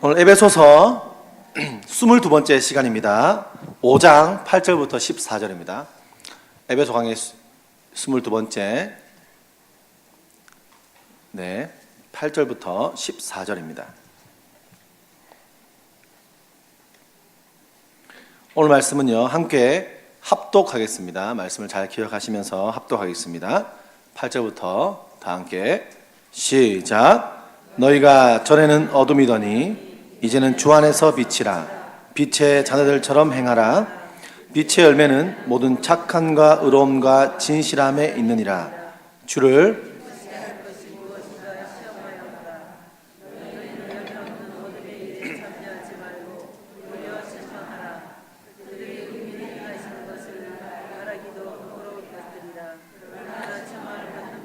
오늘 에베소서 22번째 시간입니다. 5장 8절부터 14절입니다. 에베소 강의 22번째 네, 8절부터 14절입니다. 오늘 말씀은요. 함께 합독하겠습니다. 말씀을 잘 기억하시면서 합독하겠습니다. 8절부터 다 함께 시작. 너희가 전에는 어둠이더니 이제는 주 안에서 빛이라. 빛의 자녀들처럼 행하라. 빛의 열매는 모든 착함과 의로움과 진실함에 있느니라. 주를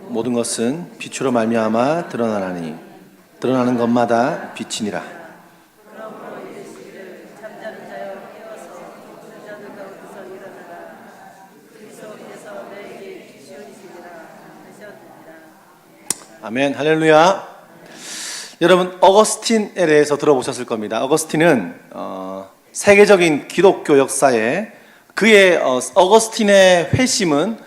모든 것은 빛으로 말미암아 드러나나니 드러나는 것마다 빛이니라 아멘 할렐루야 여러분 어거스틴에 대해서 들어보셨을 겁니다 어거스틴은 어, 세계적인 기독교 역사에 그의 어, 어거스틴의 회심은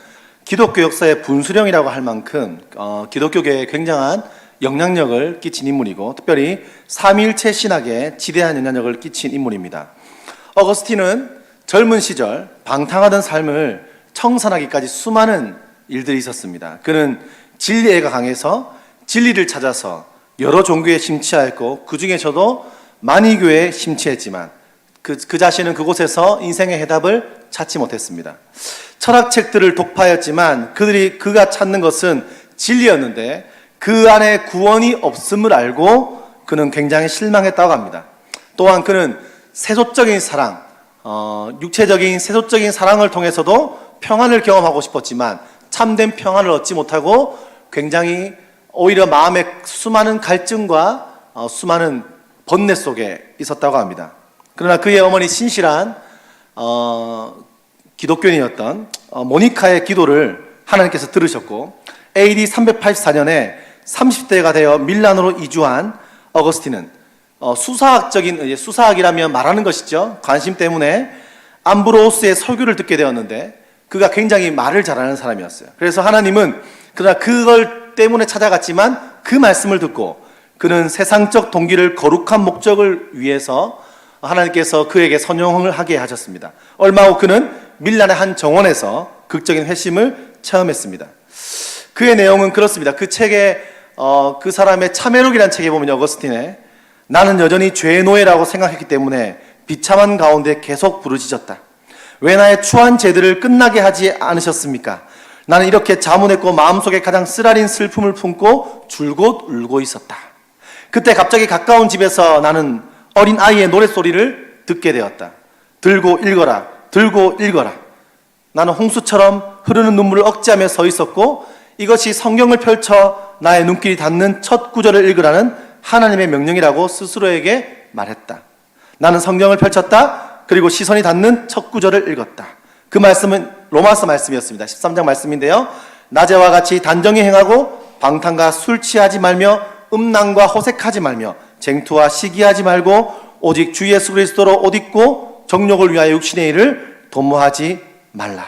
기독교 역사의 분수령이라고 할 만큼 어, 기독교계에 굉장한 영향력을 끼친 인물이고 특별히 삼위일체 신학에 지대한 영향력을 끼친 인물입니다. 어거스틴은 젊은 시절 방탕하던 삶을 청산하기까지 수많은 일들이 있었습니다. 그는 진리애가 강해서 진리를 찾아서 여러 종교에 심취하였고 그 중에서도 만이교에 심취했지만 그, 그 자신은 그곳에서 인생의 해답을 찾지 못했습니다. 철학책들을 독파했지만 그들이 그가 찾는 것은 진리였는데 그 안에 구원이 없음을 알고 그는 굉장히 실망했다고 합니다. 또한 그는 세속적인 사랑, 어, 육체적인 세속적인 사랑을 통해서도 평안을 경험하고 싶었지만 참된 평안을 얻지 못하고 굉장히 오히려 마음의 수많은 갈증과 어, 수많은 번뇌 속에 있었다고 합니다. 그러나 그의 어머니 신실한 어, 기독교인이었던 어, 모니카의 기도를 하나님께서 들으셨고 AD 384년에 30대가 되어 밀란으로 이주한 어거스틴은 어, 수사학적인 수사학이라면 말하는 것이죠. 관심 때문에 암브로스의 설교를 듣게 되었는데 그가 굉장히 말을 잘하는 사람이었어요. 그래서 하나님은 그러나 그걸 때문에 찾아갔지만 그 말씀을 듣고 그는 세상적 동기를 거룩한 목적을 위해서 하나님께서 그에게 선용을 하게 하셨습니다. 얼마 후 그는 밀란의 한 정원에서 극적인 회심을 체험했습니다. 그의 내용은 그렇습니다. 그 책에 어, 그 사람의 참회록이라는 책에 보면 어거스틴의 나는 여전히 죄의 노예라고 생각했기 때문에 비참한 가운데 계속 부르짖었다. 왜 나의 추한 죄들을 끝나게 하지 않으셨습니까? 나는 이렇게 자문했고 마음속에 가장 쓰라린 슬픔을 품고 줄곧 울고 있었다. 그때 갑자기 가까운 집에서 나는 어린 아이의 노랫소리를 듣게 되었다. 들고 읽어라. 들고 읽어라. 나는 홍수처럼 흐르는 눈물을 억제하며 서 있었고 이것이 성경을 펼쳐 나의 눈길이 닿는 첫 구절을 읽으라는 하나님의 명령이라고 스스로에게 말했다. 나는 성경을 펼쳤다. 그리고 시선이 닿는 첫 구절을 읽었다. 그 말씀은 로마서 말씀이었습니다. 13장 말씀인데요. 낮에와 같이 단정히 행하고 방탕과 술 취하지 말며 음란과 호색하지 말며 쟁투와 시기하지 말고 오직 주 예수 그리스도로 옷 입고 정욕을 위하여 육신의 일을 도모하지 말라.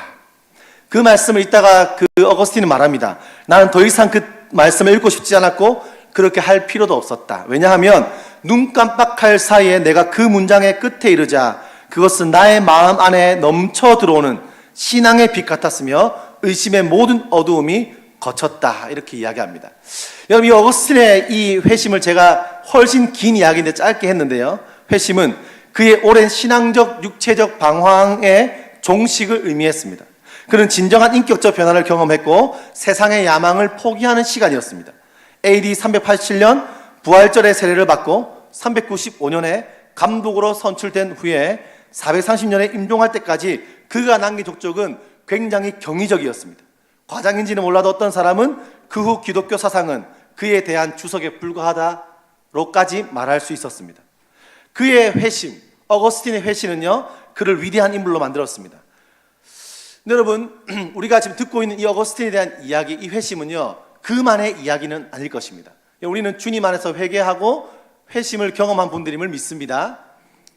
그 말씀을 읽다가 그 어거스틴은 말합니다. 나는 더 이상 그 말씀을 읽고 싶지 않았고 그렇게 할 필요도 없었다. 왜냐하면 눈 깜빡할 사이에 내가 그 문장의 끝에 이르자 그것은 나의 마음 안에 넘쳐 들어오는 신앙의 빛 같았으며 의심의 모든 어두움이 거쳤다. 이렇게 이야기합니다. 여러분, 이 어거스틴의 이 회심을 제가 훨씬 긴 이야기인데 짧게 했는데요. 회심은 그의 오랜 신앙적, 육체적 방황의 종식을 의미했습니다. 그는 진정한 인격적 변화를 경험했고 세상의 야망을 포기하는 시간이었습니다. AD 387년 부활절의 세례를 받고 395년에 감독으로 선출된 후에 430년에 임종할 때까지 그가 남긴 족적은 굉장히 경이적이었습니다. 과장인지는 몰라도 어떤 사람은 그 후 기독교 사상은 그에 대한 주석에 불과하다로까지 말할 수 있었습니다. 그의 회심, 어거스틴의 회심은요, 그를 위대한 인물로 만들었습니다. 여러분, 우리가 지금 듣고 있는 이 어거스틴에 대한 이야기, 이 회심은요, 그만의 이야기는 아닐 것입니다. 우리는 주님 안에서 회개하고 회심을 경험한 분들임을 믿습니다.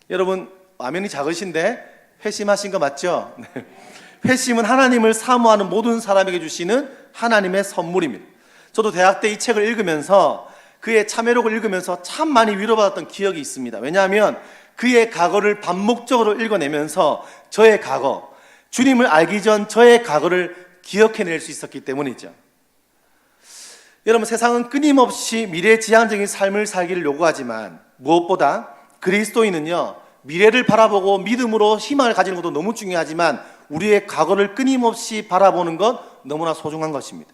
여러분 화면이 작으신데 회심하신 거 맞죠? 네. 회심은 하나님을 사모하는 모든 사람에게 주시는 하나님의 선물입니다. 저도 대학 때 이 책을 읽으면서 그의 참회록을 읽으면서 참 많이 위로받았던 기억이 있습니다. 왜냐하면 그의 과거를 반복적으로 읽어내면서 저의 과거, 주님을 알기 전 저의 과거를 기억해낼 수 있었기 때문이죠. 여러분 세상은 끊임없이 미래지향적인 삶을 살기를 요구하지만 무엇보다 그리스도인은요 미래를 바라보고 믿음으로 희망을 가지는 것도 너무 중요하지만 우리의 과거를 끊임없이 바라보는 것 너무나 소중한 것입니다.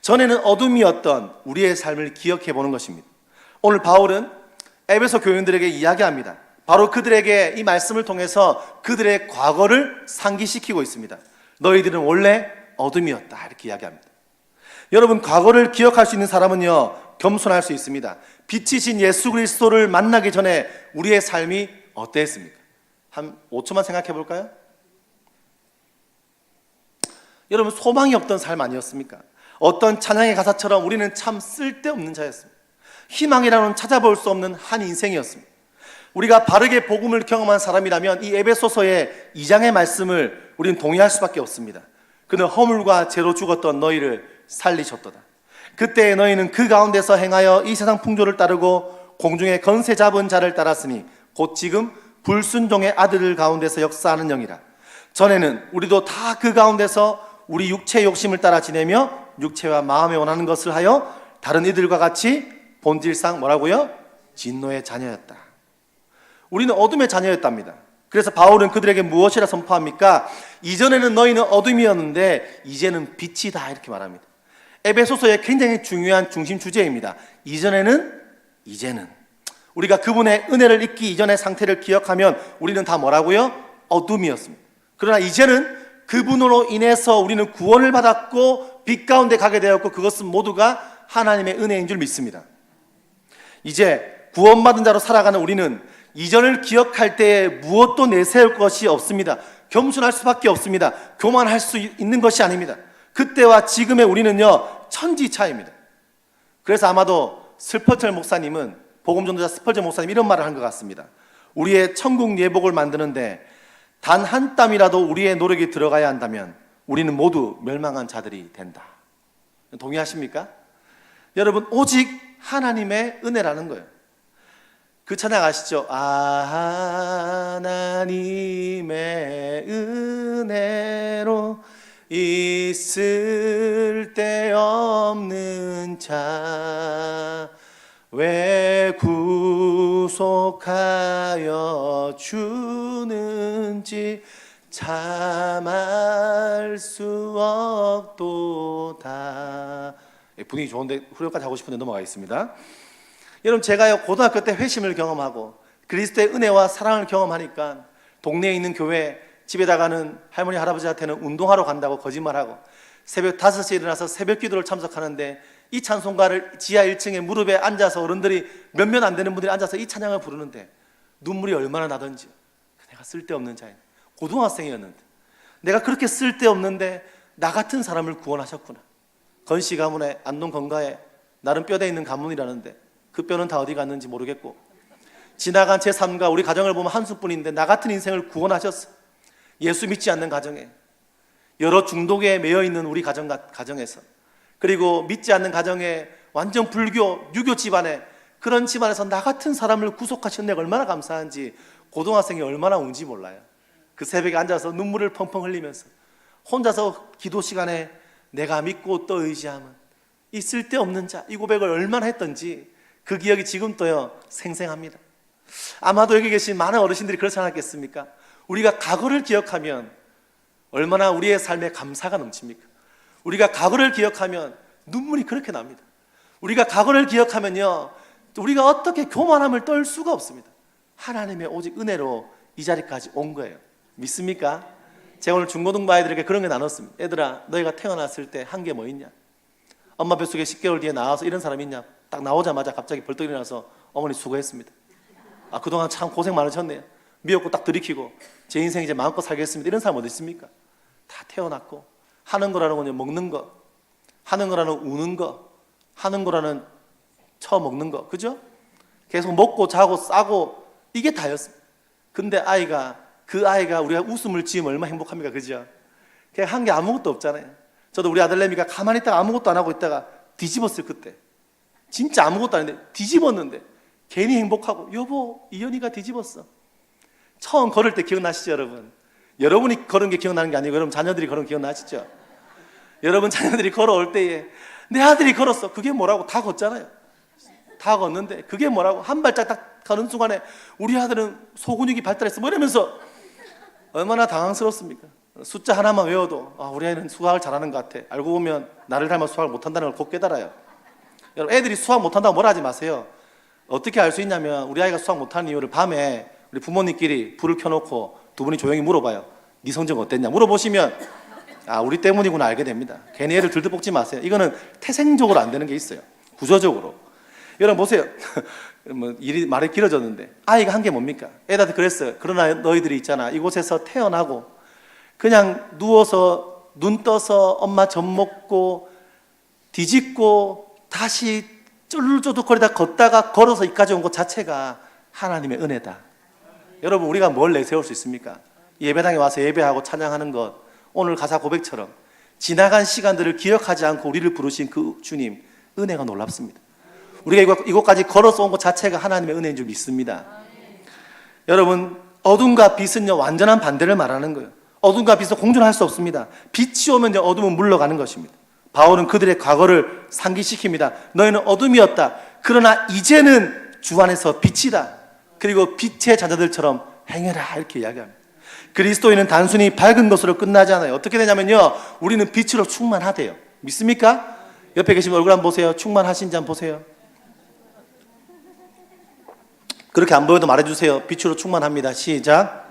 전에는 어둠이었던 우리의 삶을 기억해 보는 것입니다. 오늘 바울은 에베소 교인들에게 이야기합니다. 바로 그들에게 이 말씀을 통해서 그들의 과거를 상기시키고 있습니다. 너희들은 원래 어둠이었다 이렇게 이야기합니다. 여러분 과거를 기억할 수 있는 사람은요 겸손할 수 있습니다. 빛이신 예수 그리스도를 만나기 전에 우리의 삶이 어땠습니까? 한 5초만 생각해 볼까요? 여러분 소망이 없던 삶 아니었습니까? 어떤 찬양의 가사처럼 우리는 참 쓸데없는 자였습니다. 희망이라는 찾아볼 수 없는 한 인생이었습니다. 우리가 바르게 복음을 경험한 사람이라면 이 에베소서의 2장의 말씀을 우리는 동의할 수밖에 없습니다. 그는 허물과 죄로 죽었던 너희를 살리셨도다. 그때 너희는 그 가운데서 행하여 이 세상 풍조를 따르고 공중에 건세 잡은 자를 따랐으니 곧 지금 불순종의 아들들 가운데서 역사하는 영이라. 전에는 우리도 다 그 가운데서 우리 육체의 욕심을 따라 지내며 육체와 마음에 원하는 것을 하여 다른 이들과 같이 본질상 뭐라고요? 진노의 자녀였다. 우리는 어둠의 자녀였답니다. 그래서 바울은 그들에게 무엇이라 선포합니까? 이전에는 너희는 어둠이었는데 이제는 빛이다 이렇게 말합니다. 에베소서의 굉장히 중요한 중심 주제입니다. 이전에는 이제는 우리가 그분의 은혜를 잊기 이전의 상태를 기억하면 우리는 다 뭐라고요? 어둠이었습니다. 그러나 이제는 그분으로 인해서 우리는 구원을 받았고 빛 가운데 가게 되었고 그것은 모두가 하나님의 은혜인 줄 믿습니다. 이제 구원받은 자로 살아가는 우리는 이전을 기억할 때에 무엇도 내세울 것이 없습니다. 겸손할 수밖에 없습니다. 교만할 수 있는 것이 아닙니다. 그때와 지금의 우리는요, 천지 차이입니다. 그래서 아마도 슬퍼철 목사님은, 복음 전도자 스펄전 목사님 이런 말을 한 것 같습니다. 우리의 천국 예복을 만드는데 단 한 땀이라도 우리의 노력이 들어가야 한다면 우리는 모두 멸망한 자들이 된다. 동의하십니까? 여러분, 오직 하나님의 은혜라는 거예요. 그 찬양 아시죠? 아, 하나님의 은혜로 있을 데 없는 자, 왜 구속하여 주는지 참 알 수 없도다. 예, 분위기 좋은데 후렴까지 하고 싶은데 넘어가겠습니다. 여러분 제가요 고등학교 때 회심을 경험하고 그리스도의 은혜와 사랑을 경험하니까 동네에 있는 교회 집에다가는 할머니 할아버지한테는 운동하러 간다고 거짓말하고 새벽 5시에 일어나서 새벽 기도를 참석하는데 이 찬송가를 지하 1층에 무릎에 앉아서 어른들이 몇몇 안 되는 분들이 앉아서 이 찬양을 부르는데 눈물이 얼마나 나던지 내가 쓸데없는 자인 고등학생이었는데 내가 그렇게 쓸데없는데 나 같은 사람을 구원하셨구나 건씨 가문에 안동 건가에 나름 뼈대 있는 가문이라는데 그 뼈는 다 어디 갔는지 모르겠고 지나간 제 삶과 우리 가정을 보면 한 수뿐인데 나 같은 인생을 구원하셨어. 예수 믿지 않는 가정에 여러 중독에 매여 있는 우리 가정 가정에서 그리고 믿지 않는 가정에 완전 불교 유교 집안에 그런 집안에서 나 같은 사람을 구속하신 내가 얼마나 감사한지 고등학생이 얼마나 운지 몰라요. 그 새벽에 앉아서 눈물을 펑펑 흘리면서 혼자서 기도 시간에 내가 믿고 또 의지하면 이 쓸데없는 자 이 고백을 얼마나 했던지 그 기억이 지금도요 생생합니다. 아마도 여기 계신 많은 어르신들이 그렇지 않았겠습니까? 우리가 과거를 기억하면 얼마나 우리의 삶에 감사가 넘칩니까? 우리가 과거를 기억하면 눈물이 그렇게 납니다. 우리가 과거를 기억하면요, 우리가 어떻게 교만함을 떨 수가 없습니다. 하나님의 오직 은혜로 이 자리까지 온 거예요. 믿습니까? 제가 오늘 중고등부 아이들에게 그런 게 나눴습니다. 얘들아, 너희가 태어났을 때 한 게 뭐 있냐? 엄마 뱃속에 10개월 뒤에 나와서 이런 사람 있냐? 딱 나오자마자 갑자기 벌떡 일어나서 어머니 수고했습니다. 아 그동안 참 고생 많으셨네요. 미역국 딱 들이키고 제 인생 이제 마음껏 살겠습니다. 이런 사람 어디 있습니까? 다 태어났고 하는 거라는 건 먹는 거, 하는 거라는 우는 거, 하는 거라는 처먹는 거, 그죠? 계속 먹고 자고 싸고 이게 다였습니다. 근데 아이가 그 아이가 우리가 웃음을 지으면 얼마나 행복합니까? 그죠? 그냥 한 게 아무것도 없잖아요. 저도 우리 아들내미가 가만히 있다가 아무것도 안 하고 있다가 뒤집었을 그때. 진짜 아무것도 아닌데 뒤집었는데 괜히 행복하고 여보 이현이가 뒤집었어. 처음 걸을 때 기억나시죠, 여러분? 여러분이 걸은 게 기억나는 게 아니고 여러분 자녀들이 걸은 게 기억나시죠? 여러분 자녀들이 걸어올 때에 내 아들이 걸었어. 그게 뭐라고 다 걷잖아요. 다 걷는데 그게 뭐라고 한 발짝 딱 가는 순간에 우리 아들은 소근육이 발달했어. 뭐 이러면서 얼마나 당황스럽습니까? 숫자 하나만 외워도 아, 우리 아이는 수학을 잘하는 것 같아. 알고 보면 나를 닮아 수학을 못한다는 걸 곧 깨달아요. 여러분 애들이 수학 못한다고 뭐라 하지 마세요. 어떻게 알 수 있냐면 우리 아이가 수학 못하는 이유를 밤에 우리 부모님끼리 불을 켜놓고 두 분이 조용히 물어봐요. 네 성적 어땠냐 물어보시면 아 우리 때문이구나 알게 됩니다. 괜히 애를 들들 볶지 마세요. 이거는 태생적으로 안 되는 게 있어요. 구조적으로. 여러분 보세요. 뭐 일이 말이 길어졌는데 아이가 한 게 뭡니까? 애들한테 그랬어요. 그러나 너희들이 있잖아. 이곳에서 태어나고 그냥 누워서 눈 떠서 엄마 젖 먹고 뒤집고 다시 쫄쫄쫄거리다 걷다가 걸어서 이까지 온 것 자체가 하나님의 은혜다. 여러분 우리가 뭘 내세울 수 있습니까? 예배당에 와서 예배하고 찬양하는 것 오늘 가사 고백처럼 지나간 시간들을 기억하지 않고 우리를 부르신 그 주님 은혜가 놀랍습니다. 우리가 이곳, 이곳까지 걸어서 온 것 자체가 하나님의 은혜인 줄 믿습니다. 여러분 어둠과 빛은요 완전한 반대를 말하는 거예요. 어둠과 빛은 공존할 수 없습니다. 빛이 오면 어둠은 물러가는 것입니다. 바울은 그들의 과거를 상기시킵니다. 너희는 어둠이었다. 그러나 이제는 주 안에서 빛이다. 그리고 빛의 자녀들처럼 행해라 이렇게 이야기합니다. 그리스도인은 단순히 밝은 것으로 끝나지 않아요. 어떻게 되냐면요. 우리는 빛으로 충만하대요. 믿습니까? 옆에 계신 얼굴 한번 보세요. 충만하신지 한번 보세요. 그렇게 안 보여도 말해주세요. 빛으로 충만합니다. 시작.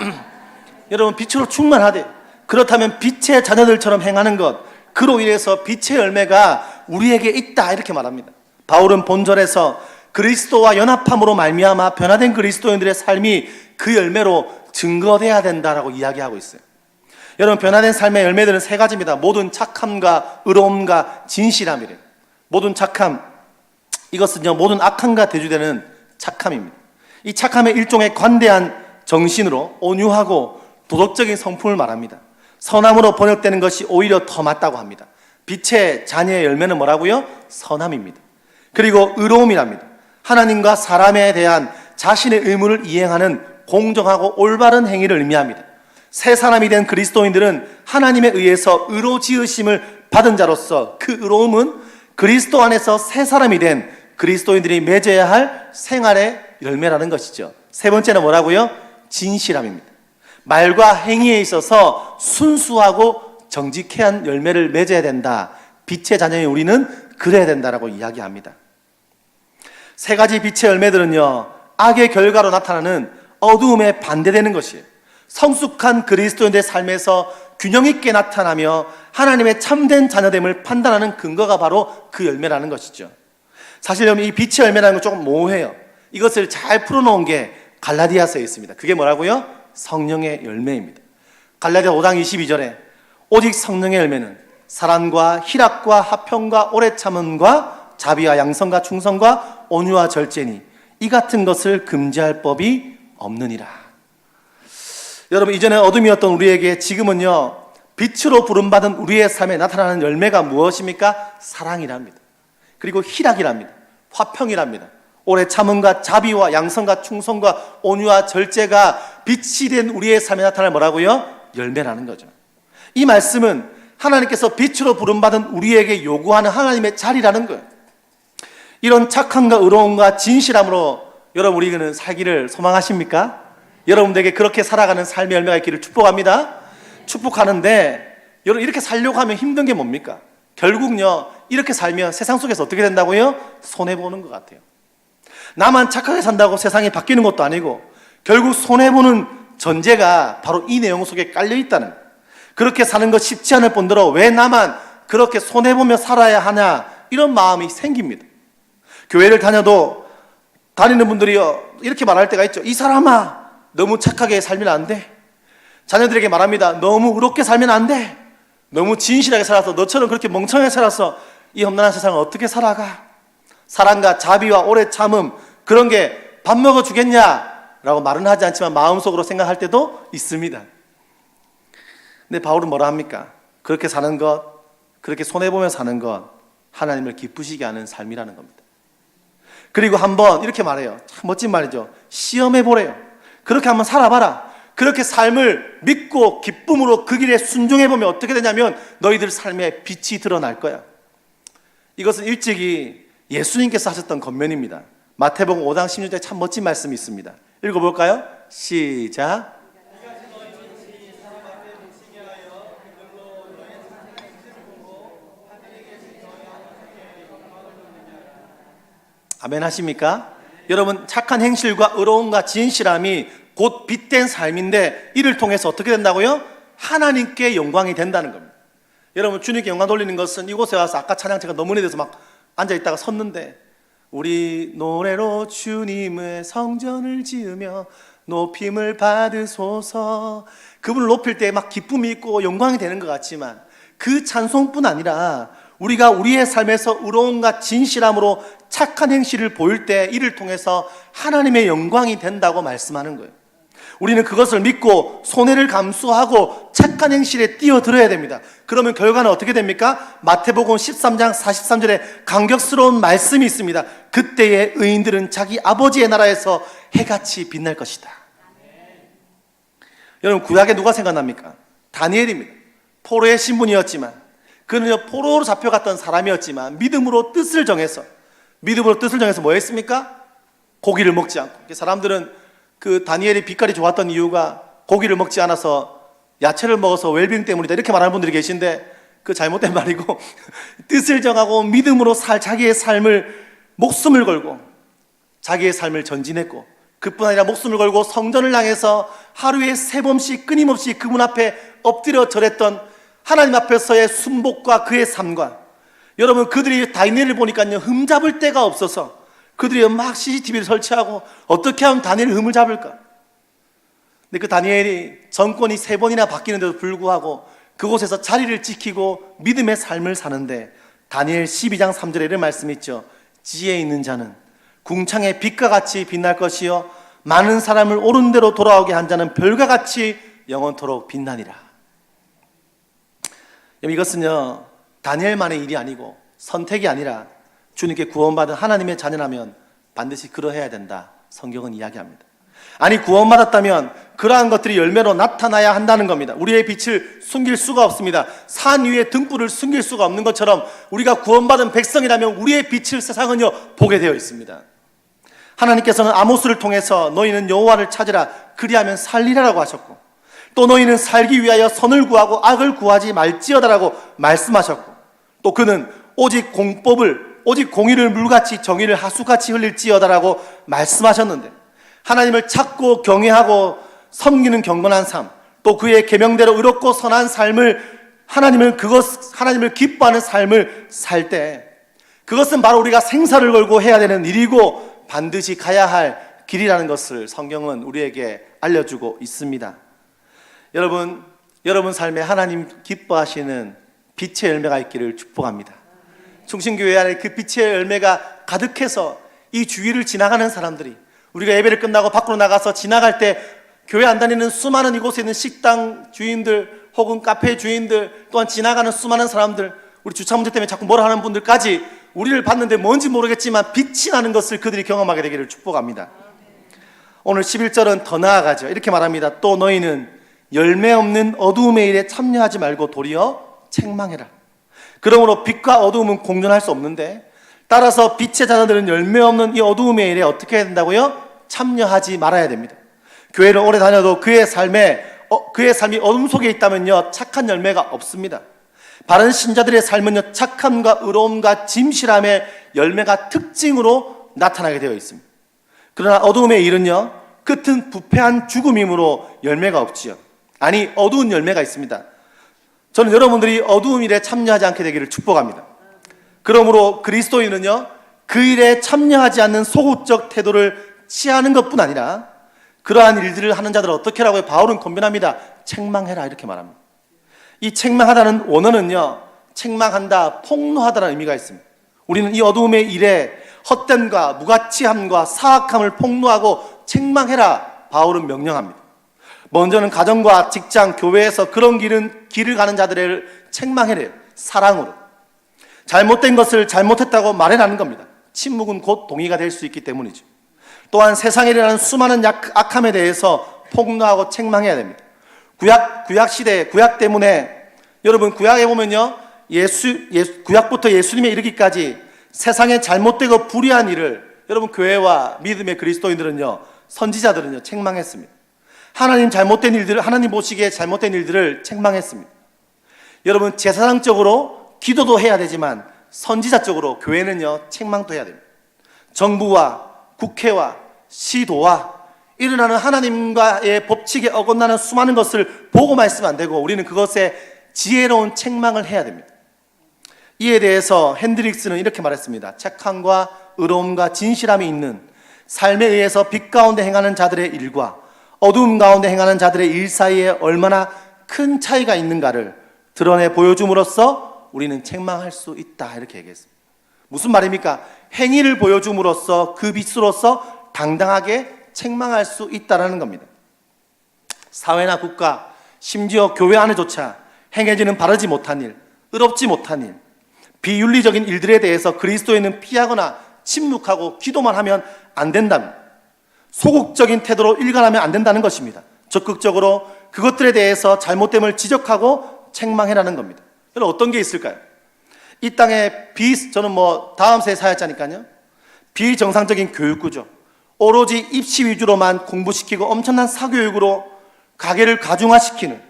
여러분 빛으로 충만하대. 그렇다면 빛의 자녀들처럼 행하는 것, 그로 인해서 빛의 열매가 우리에게 있다 이렇게 말합니다. 바울은 본절에서 그리스도와 연합함으로 말미암아 변화된 그리스도인들의 삶이 그 열매로 증거돼야 된다라고 이야기하고 있어요. 여러분 변화된 삶의 열매들은 세 가지입니다. 모든 착함과 의로움과 진실함이래요. 모든 착함 이것은요 모든 악함과 대주되는 착함입니다. 이 착함의 일종의 관대한 정신으로 온유하고 도덕적인 성품을 말합니다. 선함으로 번역되는 것이 오히려 더 맞다고 합니다. 빛의 자녀의 열매는 뭐라고요? 선함입니다. 그리고 의로움이랍니다. 하나님과 사람에 대한 자신의 의무를 이행하는 공정하고 올바른 행위를 의미합니다. 새 사람이 된 그리스도인들은 하나님에 의해서 의로 지으심을 받은 자로서 그 의로움은 그리스도 안에서 새 사람이 된 그리스도인들이 맺어야 할 생활의 열매라는 것이죠. 세 번째는 뭐라고요? 진실함입니다. 말과 행위에 있어서 순수하고 정직한 열매를 맺어야 된다. 빛의 자녀인 우리는 그래야 된다라고 이야기합니다. 세 가지 빛의 열매들은요, 악의 결과로 나타나는 어두움에 반대되는 것이에요. 성숙한 그리스도인의 삶에서 균형 있게 나타나며 하나님의 참된 자녀됨을 판단하는 근거가 바로 그 열매라는 것이죠. 사실 이 빛의 열매라는 건 조금 모호해요. 이것을 잘 풀어놓은 게 갈라디아서에 있습니다. 그게 뭐라고요? 성령의 열매입니다. 갈라디아 5장 22절에 오직 성령의 열매는 사랑과 희락과 화평과 오래 참음과 자비와 양성과 충성과 온유와 절제니 이 같은 것을 금지할 법이 없느니라. 여러분 이전에 어둠이었던 우리에게 지금은요 빛으로 부름받은 우리의 삶에 나타나는 열매가 무엇입니까? 사랑이랍니다. 그리고 희락이랍니다. 화평이랍니다. 오래 참음과 자비와 양성과 충성과 온유와 절제가 빛이 된 우리의 삶에 나타날 뭐라고요? 열매라는 거죠. 이 말씀은 하나님께서 빛으로 부름받은 우리에게 요구하는 하나님의 자리라는 거예요. 이런 착함과 의로움과 진실함으로 여러분 우리는 살기를 소망하십니까? 여러분들에게 그렇게 살아가는 삶의 열매가 있기를 축복합니다. 축복하는데 여러분 이렇게 살려고 하면 힘든 게 뭡니까? 결국요 이렇게 살면 세상 속에서 어떻게 된다고요? 손해 보는 것 같아요. 나만 착하게 산다고 세상이 바뀌는 것도 아니고 결국 손해 보는 전제가 바로 이 내용 속에 깔려 있다는. 그렇게 사는 것 쉽지 않을 뿐더러 왜 나만 그렇게 손해 보며 살아야 하냐 이런 마음이 생깁니다. 교회를 다녀도 다니는 분들이 이렇게 말할 때가 있죠. 이 사람아 너무 착하게 살면 안 돼. 자녀들에게 말합니다. 너무 의롭게 살면 안 돼. 너무 진실하게 살아서 너처럼 그렇게 멍청하게 살아서 이 험난한 세상을 어떻게 살아가? 사랑과 자비와 오래 참음 그런 게 밥 먹어 주겠냐라고 말은 하지 않지만 마음속으로 생각할 때도 있습니다. 근데 바울은 뭐라 합니까? 그렇게 사는 것, 그렇게 손해 보며 사는 것 하나님을 기쁘시게 하는 삶이라는 겁니다. 그리고 한번 이렇게 말해요. 참 멋진 말이죠. 시험해 보래요. 그렇게 한번 살아봐라. 그렇게 삶을 믿고 기쁨으로 그 길에 순종해 보면 어떻게 되냐면 너희들 삶에 빛이 드러날 거야. 이것은 일찍이 예수님께서 하셨던 겉면입니다. 마태복음 5장 16절에 참 멋진 말씀이 있습니다. 읽어볼까요? 시작. 아멘 하십니까? 여러분 착한 행실과 의로움과 진실함이 곧 빛된 삶인데 이를 통해서 어떻게 된다고요? 하나님께 영광이 된다는 겁니다. 여러분 주님께 영광 돌리는 것은 이곳에 와서 아까 찬양 제가 너무 내려서 막 앉아 있다가 섰는데 우리 노래로 주님의 성전을 지으며 높임을 받으소서 그분을 높일 때 막 기쁨이 있고 영광이 되는 것 같지만 그 찬송뿐 아니라 우리가 우리의 삶에서 의로움과 진실함으로 착한 행실을 보일 때 이를 통해서 하나님의 영광이 된다고 말씀하는 거예요. 우리는 그것을 믿고 손해를 감수하고 착한 행실에 뛰어들어야 됩니다. 그러면 결과는 어떻게 됩니까? 마태복음 13장 43절에 감격스러운 말씀이 있습니다. 그때의 의인들은 자기 아버지의 나라에서 해같이 빛날 것이다. 여러분 구약에 누가 생각납니까? 다니엘입니다. 포로의 신분이었지만 그는 포로로 잡혀갔던 사람이었지만 믿음으로 뜻을 정해서 믿음으로 뜻을 정해서 뭐 했습니까? 고기를 먹지 않고 사람들은 그 다니엘이 빛깔이 좋았던 이유가 고기를 먹지 않아서 야채를 먹어서 웰빙 때문이다 이렇게 말하는 분들이 계신데 그 잘못된 말이고 뜻을 정하고 믿음으로 살 자기의 삶을 목숨을 걸고 자기의 삶을 전진했고 그뿐 아니라 목숨을 걸고 성전을 향해서 하루에 세 번씩 끊임없이 그분 앞에 엎드려 절했던 하나님 앞에서의 순복과 그의 삶과 여러분 그들이 다니엘을 보니까요 흠 잡을 데가 없어서 그들이 막 CCTV를 설치하고 어떻게 하면 다니엘을 흠을 잡을까? 근데 그 다니엘이 정권이 세 번이나 바뀌는데도 불구하고 그곳에서 자리를 지키고 믿음의 삶을 사는데 다니엘 12장 3절에 이런 말씀이 있죠. 지혜 있는 자는 궁창의 빛과 같이 빛날 것이요 많은 사람을 옳은 대로 돌아오게 한 자는 별과 같이 영원토록 빛나니라. 이것은요 다니엘만의 일이 아니고 선택이 아니라 주님께 구원받은 하나님의 자녀라면 반드시 그러해야 된다. 성경은 이야기합니다. 아니 구원받았다면 그러한 것들이 열매로 나타나야 한다는 겁니다. 우리의 빛을 숨길 수가 없습니다. 산 위에 등불을 숨길 수가 없는 것처럼 우리가 구원받은 백성이라면 우리의 빛을 세상은요 보게 되어 있습니다. 하나님께서는 아모스를 통해서 너희는 여호와를 찾으라 그리하면 살리라라고 하셨고 또 너희는 살기 위하여 선을 구하고 악을 구하지 말지어다라고 말씀하셨고 또 그는 오직 공법을 오직 공의를 물같이 정의를 하수같이 흘릴지어다라고 말씀하셨는데 하나님을 찾고 경외하고 섬기는 경건한 삶, 또 그의 계명대로 의롭고 선한 삶을 하나님을 그것 하나님을 기뻐하는 삶을 살 때 그것은 바로 우리가 생사를 걸고 해야 되는 일이고 반드시 가야 할 길이라는 것을 성경은 우리에게 알려주고 있습니다. 여러분, 여러분 삶에 하나님 기뻐하시는 빛의 열매가 있기를 축복합니다. 충신교회 안에 그 빛의 열매가 가득해서 이 주위를 지나가는 사람들이 우리가 예배를 끝나고 밖으로 나가서 지나갈 때 교회 안 다니는 수많은 이곳에 있는 식당 주인들 혹은 카페 주인들 또한 지나가는 수많은 사람들 우리 주차 문제 때문에 자꾸 뭐라 하는 분들까지 우리를 봤는데 뭔지 모르겠지만 빛이 나는 것을 그들이 경험하게 되기를 축복합니다. 오늘 11절은 더 나아가죠. 이렇게 말합니다. 또 너희는 열매 없는 어두움의 일에 참여하지 말고 도리어 책망해라. 그러므로 빛과 어두움은 공존할 수 없는데 따라서 빛의 자녀들은 열매 없는 이 어두움의 일에 어떻게 해야 된다고요? 참여하지 말아야 됩니다. 교회를 오래 다녀도 그의 삶에 어, 그의 삶이 어둠 속에 있다면요 착한 열매가 없습니다. 바른 신자들의 삶은요 착함과 의로움과 진실함의 열매가 특징으로 나타나게 되어 있습니다. 그러나 어두움의 일은요 끝은 부패한 죽음이므로 열매가 없지요. 아니 어두운 열매가 있습니다. 저는 여러분들이 어두움 일에 참여하지 않게 되기를 축복합니다. 그러므로 그리스도인은요, 그 일에 참여하지 않는 소극적 태도를 취하는 것뿐 아니라 그러한 일들을 하는 자들을 어떻게 하라고요? 바울은 권면합니다. 책망해라 이렇게 말합니다. 이 책망하다는 원어는요, 책망한다, 폭로하다는 의미가 있습니다. 우리는 이 어두움의 일에 헛됨과 무가치함과 사악함을 폭로하고 책망해라 바울은 명령합니다. 먼저는 가정과 직장, 교회에서 그런 길은 길을 가는 자들을 책망해래요. 사랑으로. 잘못된 것을 잘못했다고 말해라는 겁니다. 침묵은 곧 동의가 될 수 있기 때문이죠. 또한 세상에 일어나는 수많은 약, 악함에 대해서 폭로하고 책망해야 됩니다. 구약 구약 시대 구약 때문에 여러분 구약에 보면요 예수 예, 구약부터 예수님에 이르기까지 세상에 잘못되고 불의한 일을 여러분 교회와 믿음의 그리스도인들은요 선지자들은요 책망했습니다. 하나님 잘못된 일들을 하나님 보시기에 잘못된 일들을 책망했습니다. 여러분 제사장적으로 기도도 해야 되지만 선지자적으로 교회는요 책망도 해야 됩니다. 정부와 국회와 시도와 일어나는 하나님과의 법칙에 어긋나는 수많은 것을 보고만 있으면 안 되고 우리는 그것에 지혜로운 책망을 해야 됩니다. 이에 대해서 핸드릭스는 이렇게 말했습니다. 착함과 의로움과 진실함이 있는 삶에 의해서 빛 가운데 행하는 자들의 일과 어두움 가운데 행하는 자들의 일 사이에 얼마나 큰 차이가 있는가를 드러내 보여줌으로써 우리는 책망할 수 있다 이렇게 얘기했습니다. 무슨 말입니까? 행위를 보여줌으로써 그 빛으로서 당당하게 책망할 수 있다라는 겁니다. 사회나 국가, 심지어 교회 안에조차 행해지는 바르지 못한 일, 의롭지 못한 일, 비윤리적인 일들에 대해서 그리스도인은 피하거나 침묵하고 기도만 하면 안 된답니다. 소극적인 태도로 일관하면 안 된다는 것입니다. 적극적으로 그것들에 대해서 잘못됨을 지적하고 책망해라는 겁니다. 여러분 어떤 게 있을까요? 이 땅에 비 저는 뭐 다음 세대 사회자니까요. 비정상적인 교육 구조, 오로지 입시 위주로만 공부시키고 엄청난 사교육으로 가계를 가중화시키는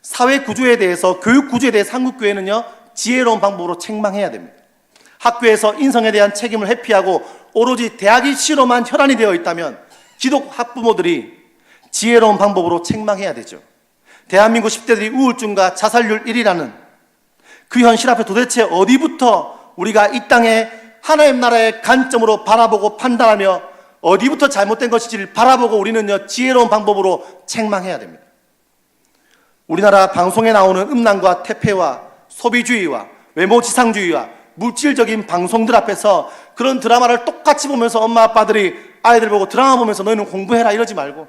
사회 구조에 대해서 교육 구조에 대해 한국 교회는요 지혜로운 방법으로 책망해야 됩니다. 학교에서 인성에 대한 책임을 회피하고 오로지 대학 입시로만 혈안이 되어 있다면 기독 학부모들이 지혜로운 방법으로 책망해야 되죠. 대한민국 10대들이 우울증과 자살률 1위라는 그 현실 앞에 도대체 어디부터 우리가 이 땅에 하나님 나라의 관점으로 바라보고 판단하며 어디부터 잘못된 것인지를 바라보고 우리는요 지혜로운 방법으로 책망해야 됩니다. 우리나라 방송에 나오는 음란과 태폐와 소비주의와 외모 지상주의와 물질적인 방송들 앞에서 그런 드라마를 똑같이 보면서 엄마 아빠들이 아이들 보고 드라마 보면서 너희는 공부해라 이러지 말고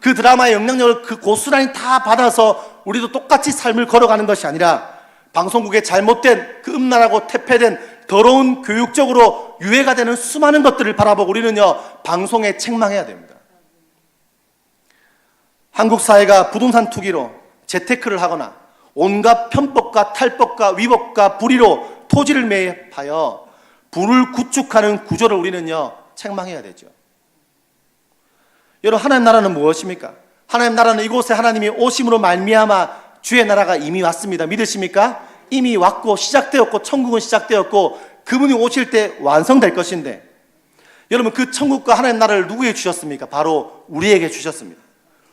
그 드라마의 영향력을 그 고스란히 다 받아서 우리도 똑같이 삶을 걸어가는 것이 아니라 방송국의 잘못된 그 음란하고 태폐된 더러운 교육적으로 유해가 되는 수많은 것들을 바라보고 우리는요 방송에 책망해야 됩니다. 한국 사회가 부동산 투기로 재테크를 하거나 온갖 편법과 탈법과 위법과 불의로 토지를 매입하여 부를 구축하는 구조를 우리는요 책망해야 되죠. 여러분 하나님 나라는 무엇입니까? 하나님 나라는 이곳에 하나님이 오심으로 말미암아 주의 나라가 이미 왔습니다. 믿으십니까? 이미 왔고 시작되었고 천국은 시작되었고 그분이 오실 때 완성될 것인데 여러분 그 천국과 하나님 나라를 누구에게 주셨습니까? 바로 우리에게 주셨습니다.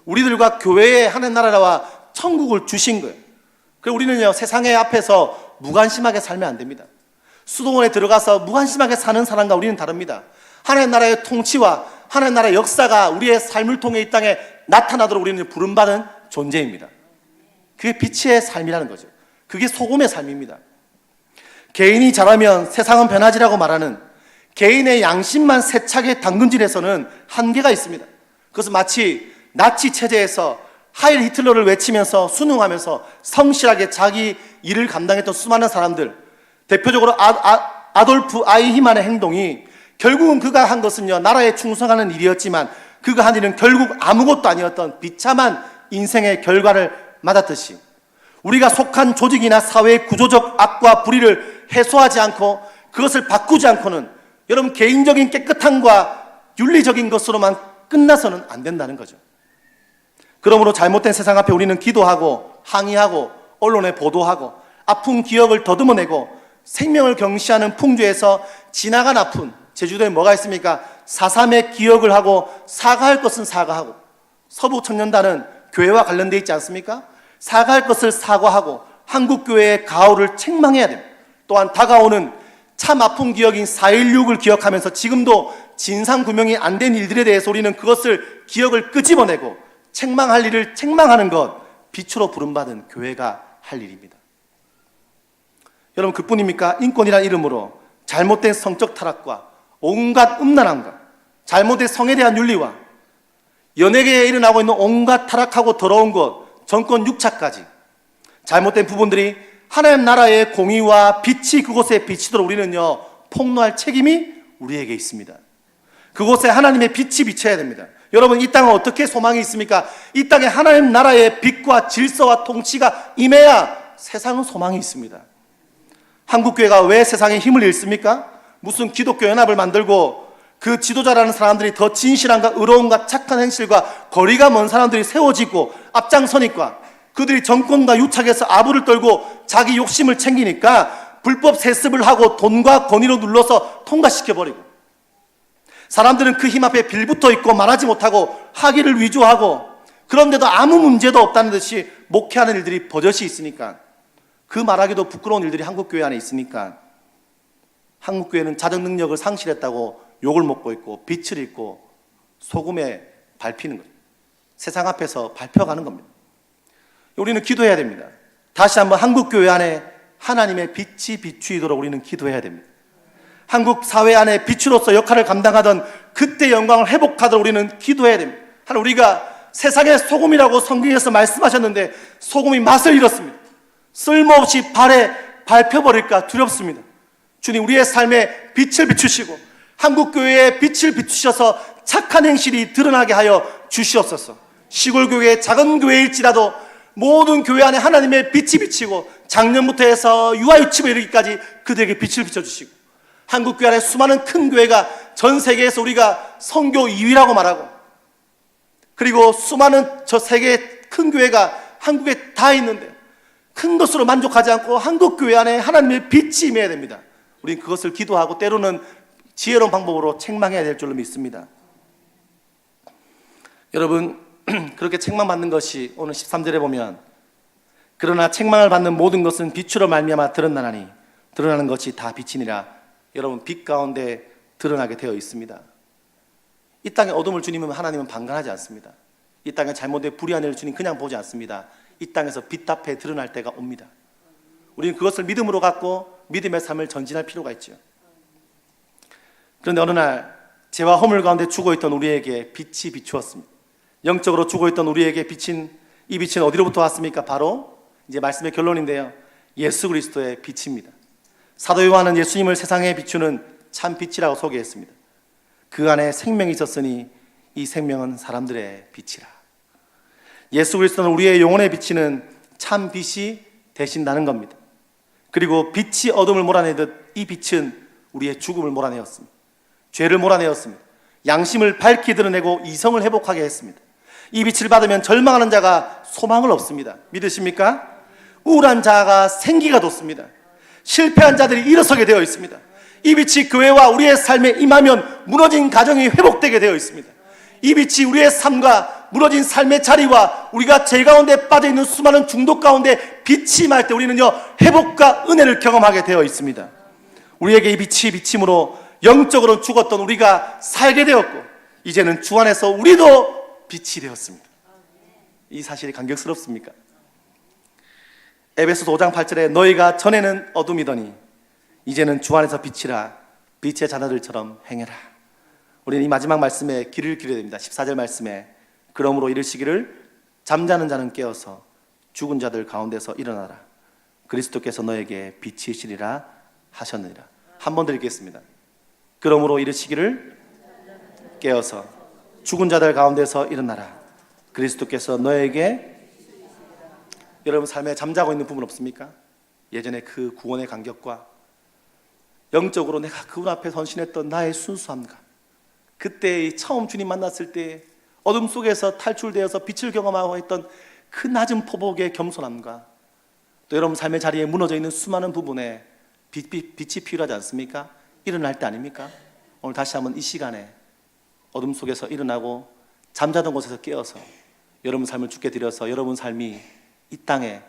우리들과 교회에 하나님 나라와 천국을 주신 거예요. 그래서 우리는요 세상의 앞에서 무관심하게 살면 안 됩니다. 수도원에 들어가서 무관심하게 사는 사람과 우리는 다릅니다. 하나님 나라의 통치와 하나님 나라의 역사가 우리의 삶을 통해 이 땅에 나타나도록 우리는 부름받은 존재입니다. 그게 빛의 삶이라는 거죠. 그게 소금의 삶입니다. 개인이 잘하면 세상은 변하지라고 말하는 개인의 양심만 세차게 당근질에서는 한계가 있습니다. 그것은 마치 나치 체제에서 하일 히틀러를 외치면서 순응하면서 성실하게 자기 일을 감당했던 수많은 사람들, 대표적으로 아, 아, 아돌프 아이히만의 행동이 결국은 그가 한 것은요, 나라에 충성하는 일이었지만 그가 한 일은 결국 아무것도 아니었던 비참한 인생의 결과를 맞았듯이 우리가 속한 조직이나 사회의 구조적 악과 불의를 해소하지 않고 그것을 바꾸지 않고는 여러분 개인적인 깨끗함과 윤리적인 것으로만 끝나서는 안 된다는 거죠. 그러므로 잘못된 세상 앞에 우리는 기도하고 항의하고 언론에 보도하고 아픈 기억을 더듬어내고 생명을 경시하는 풍조에서 지나간 아픈 제주도에 뭐가 있습니까? 사삼의 기억을 하고 사과할 것은 사과하고 서부 청년단은 교회와 관련되어 있지 않습니까? 사과할 것을 사과하고 한국 교회의 가오를 책망해야 됩니다. 또한 다가오는 참 아픈 기억인 4.16을 기억하면서 지금도 진상 규명이 안 된 일들에 대해서 우리는 그것을 기억을 끄집어내고 책망할 일을 책망하는 것 빛으로 부름받은 교회가 할 일입니다. 여러분 그뿐입니까? 인권이란 이름으로 잘못된 성적 타락과 온갖 음란함과 잘못된 성에 대한 윤리와 연예계에 일어나고 있는 온갖 타락하고 더러운 것, 정권 육착까지 잘못된 부분들이 하나님 나라의 공의와 빛이 그곳에 비치도록 우리는요 폭로할 책임이 우리에게 있습니다. 그곳에 하나님의 빛이 비쳐야 됩니다. 여러분 이 땅은 어떻게 소망이 있습니까? 이 땅에 하나님 나라의 빛과 질서와 통치가 임해야 세상은 소망이 있습니다. 한국교회가 왜 세상에 힘을 잃습니까? 무슨 기독교 연합을 만들고 그 지도자라는 사람들이 더 진실함과 의로움과 착한 행실과 거리가 먼 사람들이 세워지고 앞장서니까 그들이 정권과 유착해서 아부를 떨고 자기 욕심을 챙기니까 불법 세습을 하고 돈과 권위로 눌러서 통과시켜버리고 사람들은 그 힘 앞에 빌붙어 있고 말하지 못하고 하기를 위조하고 그런데도 아무 문제도 없다는 듯이 목회하는 일들이 버젓이 있으니까 그 말하기도 부끄러운 일들이 한국교회 안에 있으니까 한국교회는 자정 능력을 상실했다고 욕을 먹고 있고 빛을 잃고 소금에 밟히는 거죠. 세상 앞에서 밟혀가는 겁니다. 우리는 기도해야 됩니다. 다시 한번 한국교회 안에 하나님의 빛이 비추이도록 우리는 기도해야 됩니다. 한국 사회 안에 빛으로서 역할을 감당하던 그때 영광을 회복하도록 우리는 기도해야 됩니다. 하나 우리가 세상의 소금이라고 성경에서 말씀하셨는데 소금이 맛을 잃었습니다. 쓸모없이 발에 밟혀버릴까 두렵습니다. 주님 우리의 삶에 빛을 비추시고 한국교회에 빛을 비추셔서 착한 행실이 드러나게 하여 주시옵소서. 시골교회 작은 교회일지라도 모든 교회 안에 하나님의 빛이 비치고 작년부터 해서 유아유치부 이르기까지 그들에게 빛을 비춰주시고 한국교회 안에 수많은 큰 교회가 전 세계에서 우리가 성교 2위라고 말하고 그리고 수많은 저 세계 큰 교회가 한국에 다 있는데 큰 것으로 만족하지 않고 한국 교회 안에 하나님의 빛이 임해야 됩니다. 우리는 그것을 기도하고 때로는 지혜로운 방법으로 책망해야 될 줄로 믿습니다. 여러분 그렇게 책망 받는 것이 오늘 13절에 보면 그러나 책망을 받는 모든 것은 빛으로 말미암아 드러나나니 드러나는 것이 다 빛이니라 여러분 빛 가운데 드러나게 되어 있습니다. 이 땅에 어둠을 주님은 하나님은 방관하지 않습니다. 이 땅에 잘못된 불의한 일을 주님 그냥 보지 않습니다. 이 땅에서 빛 앞에 드러날 때가 옵니다. 우리는 그것을 믿음으로 갖고 믿음의 삶을 전진할 필요가 있죠. 그런데 어느 날 죄와 허물 가운데 죽어 있던 우리에게 빛이 비추었습니다. 영적으로 죽어 있던 우리에게 비친 이 빛은 어디로부터 왔습니까? 바로 이제 말씀의 결론인데요. 예수 그리스도의 빛입니다. 사도 요한은 예수님을 세상에 비추는 참 빛이라고 소개했습니다. 그 안에 생명이 있었으니 이 생명은 사람들의 빛이라. 예수 그리스도는 우리의 영혼에 비치는 참 빛이 되신다는 겁니다. 그리고 빛이 어둠을 몰아내듯 이 빛은 우리의 죽음을 몰아내었습니다. 죄를 몰아내었습니다. 양심을 밝히 드러내고 이성을 회복하게 했습니다. 이 빛을 받으면 절망하는 자가 소망을 얻습니다. 믿으십니까? 우울한 자가 생기가 돋습니다. 실패한 자들이 일어서게 되어 있습니다. 이 빛이 교회와 우리의 삶에 임하면 무너진 가정이 회복되게 되어 있습니다. 이 빛이 우리의 삶과 무너진 삶의 자리와 우리가 죄 가운데 빠져 있는 수많은 중독 가운데 빛이 임할 때 우리는요 회복과 은혜를 경험하게 되어 있습니다. 우리에게 이 빛이 비침으로 영적으로 죽었던 우리가 살게 되었고 이제는 주 안에서 우리도 빛이 되었습니다. 이 사실이 감격스럽습니까? 에베소 5장 8절에 너희가 전에는 어둠이더니 이제는 주 안에서 빛이라 빛의 자녀들처럼 행해라. 우리는 이 마지막 말씀에 귀를 기울여야 됩니다. 14절 말씀에 그러므로 이르시기를 잠자는 자는 깨어서 죽은 자들 가운데서 일어나라. 그리스도께서 너에게 빛이시리라 하셨느니라. 한번더 읽겠습니다. 그러므로 이르시기를 깨어서 죽은 자들 가운데서 일어나라. 그리스도께서 너에게 여러분 삶에 잠자고 있는 부분 없습니까? 예전에 그 구원의 간격과 영적으로 내가 그분 앞에 선신했던 나의 순수함과 그때 처음 주님 만났을 때 어둠 속에서 탈출되어서 빛을 경험하고 했던 그 낮은 포복의 겸손함과 또 여러분 삶의 자리에 무너져 있는 수많은 부분에 빛, 빛, 빛이 필요하지 않습니까? 일어날 때 아닙니까? 오늘 다시 한번 이 시간에 어둠 속에서 일어나고 잠자던 곳에서 깨어서 여러분 삶을 죽게 드려서 여러분 삶이 이 땅에